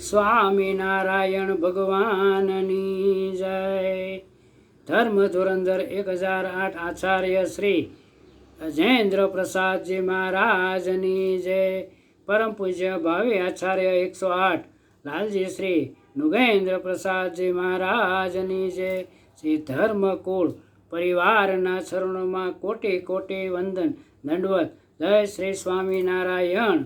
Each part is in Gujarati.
સ્વામિનારાયણ ભગવાનની જય. ધર્મ ધુરંધર એક હજાર આઠ આચાર્ય શ્રી અજેન્દ્ર પ્રસાદજી મહારાજની જય. પરમ પૂજ્ય ભાવે આચાર્ય એકસો આઠ લાલજી શ્રી નુગેન્દ્ર પ્રસાદજી મહારાજની જય. શ્રી ધર્મકુળ પરિવારના ચરણોમાં કોટી કોટી વંદન દંડવત. જય શ્રી સ્વામિનારાયણ.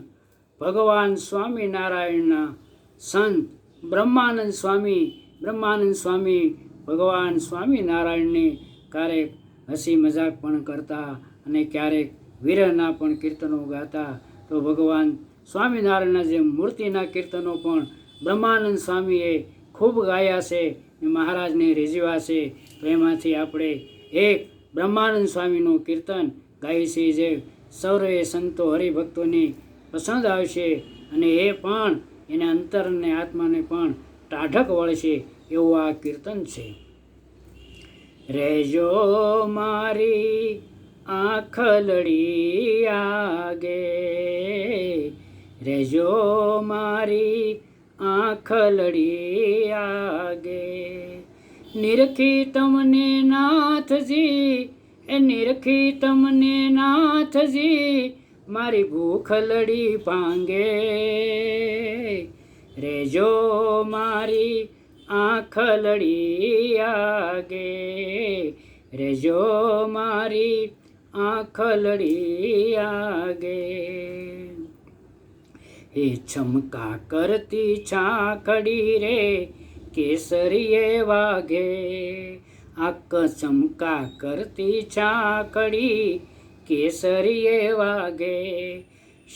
ભગવાન સ્વામિનારાયણના સંત બ્રહ્માનંદ સ્વામી બ્રહ્માનંદ સ્વામી, ભગવાન સ્વામિનારાયણને ક્યારેક હસી મજાક પણ કરતા અને ક્યારેક વીરના પણ કીર્તનો ગાતા. તો ભગવાન સ્વામિનારાયણના જે મૂર્તિના કીર્તનો પણ બ્રહ્માનંદ સ્વામીએ ખૂબ ગાયા છે મહારાજને રીઝવ્યા છે, તો એમાંથી આપણે એક બ્રહ્માનંદ સ્વામીનું કીર્તન ગાઈએ છીએ જે સૌરવે સંતો હરિભક્તોની પસંદ આવશે અને એ પણ એને અંતર અને આત્માને પણ ટાઢક વળશે એવું આ કીર્તન છે. રેજો મારી આંખલડી આગે, રેજો મારી આંખલડી આગે. નિરખી તમને નાથજી, એ નિરખી તમને નાથજી મારી ભૂખ લડી પાંગે રેજો મારી આંખ લડી આગે. રેજો મારી આંખ લડી આગે. એ ચમકા કરતી છાકડી રે કેસરીએ વાગે. આક ચમકા કરતી છાકડી કેસરીએ વાગે.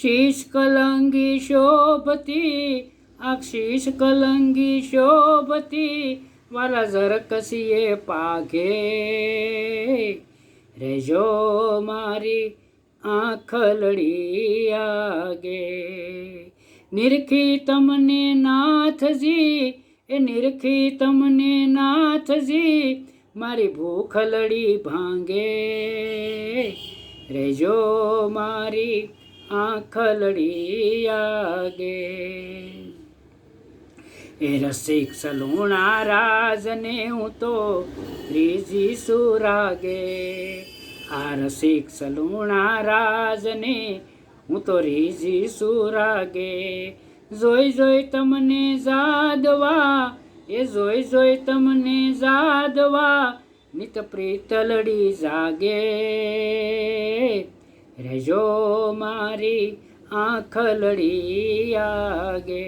શીશ કલંગી શોભતી આક્ષીશ કલંગી શોભતી, વાલા ઝરકસીએ પાઘે. રેજો મારી આંખ લડી આગે. નિરખી તમને નાથજી, એ નિરખી તમને નાથજી, મારી ભૂખ લડી ભાંગે. રેજો મારી આંખ લડી આગે. એ રસિક સલુણા રાજને હું તો ત્રીજી સુરાગે. આ રસિક સલુણા રાજને હું તો રીજી સુરાગે. જોઈ જોઈ તમને જાદવા, એ જોઈ જોઈ તમને જાદવા નિત પ્રીતલડી જાગે રેજો મારી આંખ લડી આગે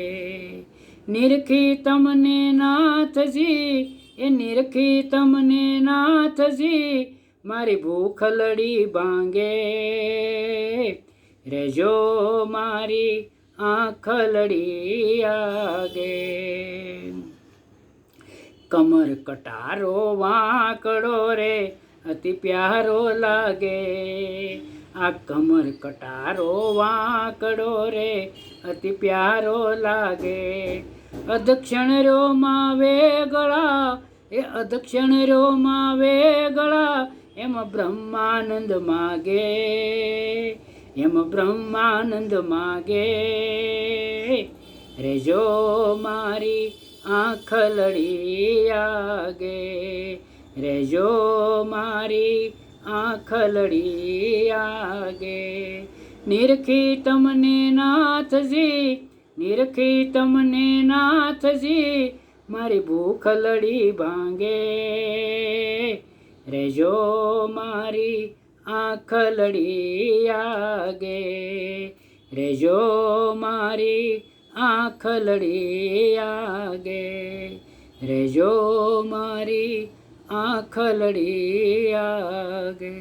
નિરખી તમને નાથજી એ નિરખી તમને નાથજી મારી ભૂખ લડી ભાંગે રેજો મારી આંખ લડી આગે કમર કટારો વાંકડો રે, અતિ પ્યારો લાગે. આ કમર કટારો વાંકડો રે, અતિ પ્યારો લાગે. અદક્ષણ રોમાં વેગળા, એ અદક્ષણ રોમાં વેગળા, એમ બ્રહ્માનંદ માગે. એમ બ્રહ્માનંદ માગે. રેજો મારી આંખ લડી આગે. રેજો મારી આંખ લડી આગે. નિરખી તમને નાથજી, નિરખી તમને નાથજી, મારી ભૂખ લડી ભાંગે. રેજો મારી આંખ લડી આગે. રેજો મારી આંખ લડી આગે. રેજો મારી આંખ લડી આગે.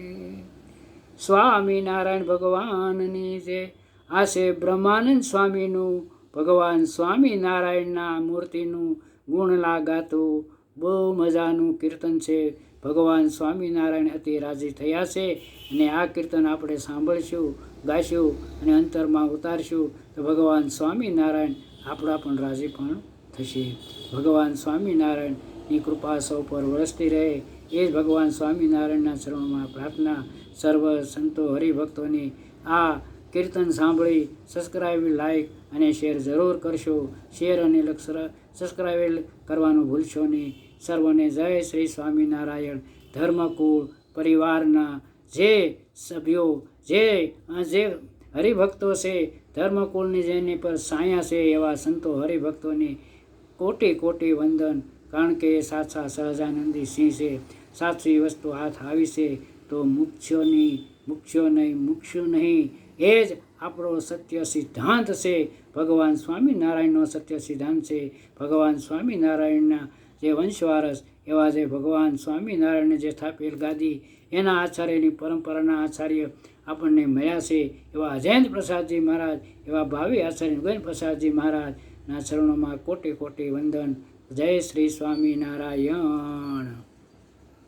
સ્વામિનારાયણ ભગવાનની જે આ છે બ્રહ્માનંદ સ્વામીનું, ભગવાન સ્વામિનારાયણના મૂર્તિનું ગુણ લાગાતું બહુ મજાનું કીર્તન છે. ભગવાન સ્વામિનારાયણ અતિ રાજી થયા છે અને આ કીર્તન આપણે સાંભળશું. ગાઈશું અને અંતરમાં ઉતારશું તો ભગવાન સ્વામિનારાયણ આપણા પણ રાજી પણ થશે. ભગવાન સ્વામિનારાયણની કૃપા સૌ પર વરસતી રહે. એ જ ભગવાન સ્વામિનારાયણના ચરણોમાં પ્રાર્થના સર્વ સંતો હરિભક્તોની આ કીર્તન સાંભળી સબસ્ક્રાઈબ લાઈક અને શેર જરૂર કરશો. શેર અને સબસ્ક્રાઇબ કરવાનું ભૂલશો નહીં. સર્વને જય શ્રી સ્વામિનારાયણ. ધર્મકુળ પરિવારના જે સભ્યો જે જે હરિભક્તો છે, ધર્મકુળની જેની પર સાયા છે એવા સંતો હરિભક્તોની કોટી કોટી વંદન. કારણ કે એ સાચા સહજાનંદી સિંહ છે, સાચી વસ્તુ હાથ આવી છે, તો મુખ્યો નહીં મુખ્યો નહીં મૂકશો નહીં. એ જ આપણો સત્ય સિદ્ધાંત છે. ભગવાન સ્વામિનારાયણનો સત્ય સિદ્ધાંત છે. ભગવાન સ્વામિનારાયણના જે વંશવારસ, એવા જે ભગવાન સ્વામિનારાયણને જે સ્થાપેલ ગાદી એના આચાર્યની પરંપરાના આચાર્ય આપણને મળ્યા છે. એવા અજયંત પ્રસાદજી મહારાજ, એવા ભાવિ આચાર્ય ગોવિંદ પ્રસાદજી મહારાજના ચરણોમાં કોટી કોટી વંદન. જય શ્રી સ્વામિનારાયણ.